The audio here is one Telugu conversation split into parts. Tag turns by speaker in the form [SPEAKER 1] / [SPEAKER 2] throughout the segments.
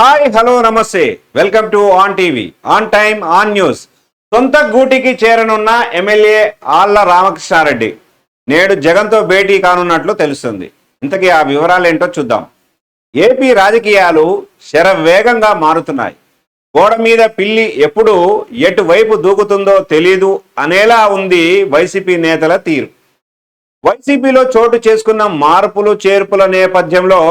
[SPEAKER 1] హాయ్ హలో నమస్తే. Welcome to on TV on time on news సొంత గూటికి చేరనున్న ఎమ్మెల్యే ఆళ్ళ రామకృష్ణారెడ్డి. నేడు జగన్తో భేటీ కానున్నట్లు తెలుస్తుంది. ఇంతకీ ఆ వివరాలు ఏంటో చూద్దాం. ఏపీ రాజకీయాలు శరవేగంగా మారుతున్నాయి. గోడ మీద పిల్లి ఎప్పుడు ఎటువైపు దూకుతుందో తెలియదు అనేలా ఉంది వైసీపీ నేతల తీరు. వైసీపీలో చోటు చేసుకున్న మార్పులు చేర్పుల నేపథ్యంలో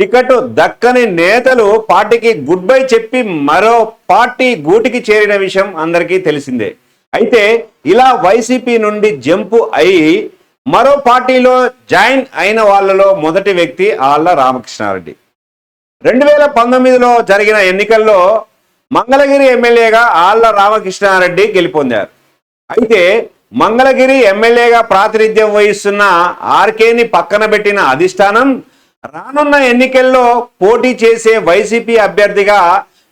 [SPEAKER 1] టికెట్ దక్కని నేతలు పార్టీకి గుడ్ బై చెప్పి మరో పార్టీ గూటికి చేరిన విషయం అందరికీ తెలిసిందే. అయితే ఇలా వైసీపీ నుండి జంపు అయి మరో పార్టీలో జాయిన్ అయిన వాళ్ళలో మొదటి వ్యక్తి ఆళ్ళ రామకృష్ణారెడ్డి. రెండు వేల పంతొమ్మిదిలో జరిగిన ఎన్నికల్లో మంగళగిరి ఎమ్మెల్యేగా ఆళ్ళ రామకృష్ణారెడ్డి గెలుపొందారు. అయితే మంగళగిరి ఎమ్మెల్యేగా ప్రాతినిధ్యం వహిస్తున్న ఆర్కేని పక్కన పెట్టిన అధిష్టానం రానున్న ఎన్నికల్లో పోటీ చేసే వైసీపీ అభ్యర్థిగా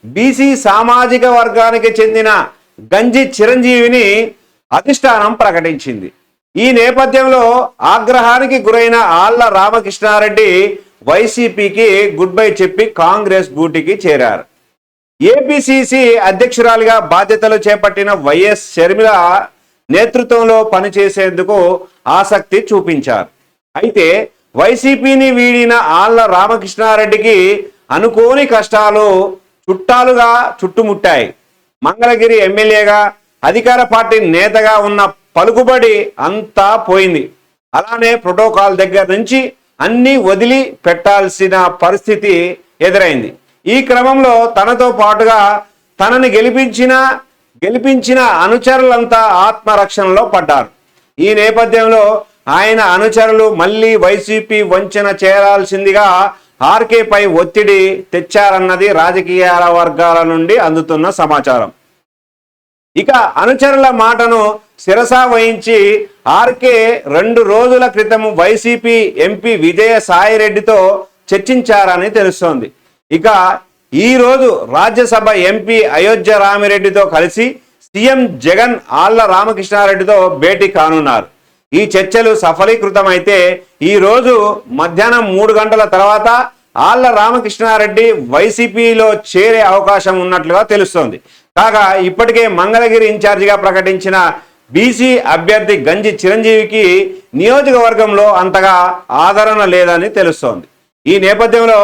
[SPEAKER 1] బీసీ సామాజిక వర్గానికి చెందిన గంజి చిరంజీవిని అధిష్టానం ప్రకటించింది. ఈ నేపథ్యంలో ఆగ్రహానికి గురైన ఆళ్ళ రామకృష్ణారెడ్డి వైసీపీకి గుడ్ బై చెప్పి కాంగ్రెస్ గూటికి చేరారు. ఏపీసీసీ అధ్యక్షురాలిగా బాధ్యతలు చేపట్టిన వైఎస్ షర్మిల నేతృత్వంలో పనిచేసేందుకు ఆసక్తి చూపించారు. అయితే వైసీపీని వీడిన ఆళ్ళ రామకృష్ణారెడ్డికి అనుకోని కష్టాలు చుట్టాలుగా చుట్టుముట్టాయి. మంగళగిరి ఎమ్మెల్యేగా అధికార పార్టీ నేతగా ఉన్న పలుకుబడి అంతా పోయింది. అలానే ప్రోటోకాల్ దగ్గర నుంచి అన్నీ వదిలి పెట్టాల్సిన పరిస్థితి ఎదురైంది. ఈ క్రమంలో తనతో పాటుగా తనని గెలిపించిన గెలిపించిన అనుచరులంతా ఆత్మరక్షణలో పడ్డారు. ఈ నేపథ్యంలో ఆయన అనుచరులు మళ్ళీ వైసీపీ వంచన చేరాల్సిందిగా ఆర్కేపై ఒత్తిడి తెచ్చారన్నది రాజకీయాల వర్గాల నుండి అందుతున్న సమాచారం. ఇక అనుచరుల మాటను శిరస వహించి ఆర్కే రెండు రోజుల క్రితం వైసీపీ ఎంపీ విజయ సాయిరెడ్డితో చర్చించారని తెలుస్తోంది. ఇక ఈరోజు రాజ్యసభ ఎంపీ అయోధ్య రామిరెడ్డితో కలిసి సీఎం జగన్ ఆళ్ళ రామకృష్ణారెడ్డితో భేటీ కానున్నారు. ఈ చర్చలు సఫలీకృతమైతే ఈ రోజు మధ్యాహ్నం మూడు గంటల తర్వాత ఆళ్ళ రామకృష్ణారెడ్డి వైసీపీలో చేరే అవకాశం ఉన్నట్లుగా తెలుస్తోంది. కాగా ఇప్పటికే మంగళగిరి ఇన్ఛార్జిగా ప్రకటించిన బీసీ అభ్యర్థి గంజి చిరంజీవికి నియోజకవర్గంలో అంతగా ఆదరణ లేదని తెలుస్తోంది. ఈ నేపథ్యంలో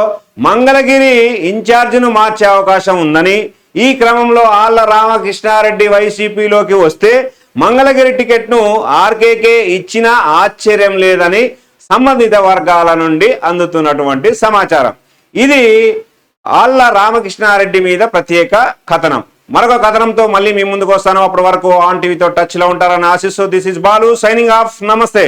[SPEAKER 1] మంగళగిరి ఇన్ఛార్జిను మార్చే అవకాశం ఉందని ఈ క్రమంలో ఆళ్ళ రామకృష్ణారెడ్డి వైసీపీలోకి వస్తే మంగళగిరి టికెట్ను ఆర్కేకే ఇచ్చినా ఆశ్చర్యం లేదని సంబంధిత వర్గాల నుండి అందుతున్నటువంటి సమాచారం. ఇది ఆళ్ళ రామకృష్ణారెడ్డి మీద ప్రత్యేక కథనం. మరొక కథనంతో మళ్ళీ మీ ముందుకు వస్తాను. అప్పటి వరకు ఆన్ టీవీతో టచ్లో ఉంటారని ఆశిస్తూ this is Balu signing off. నమస్తే.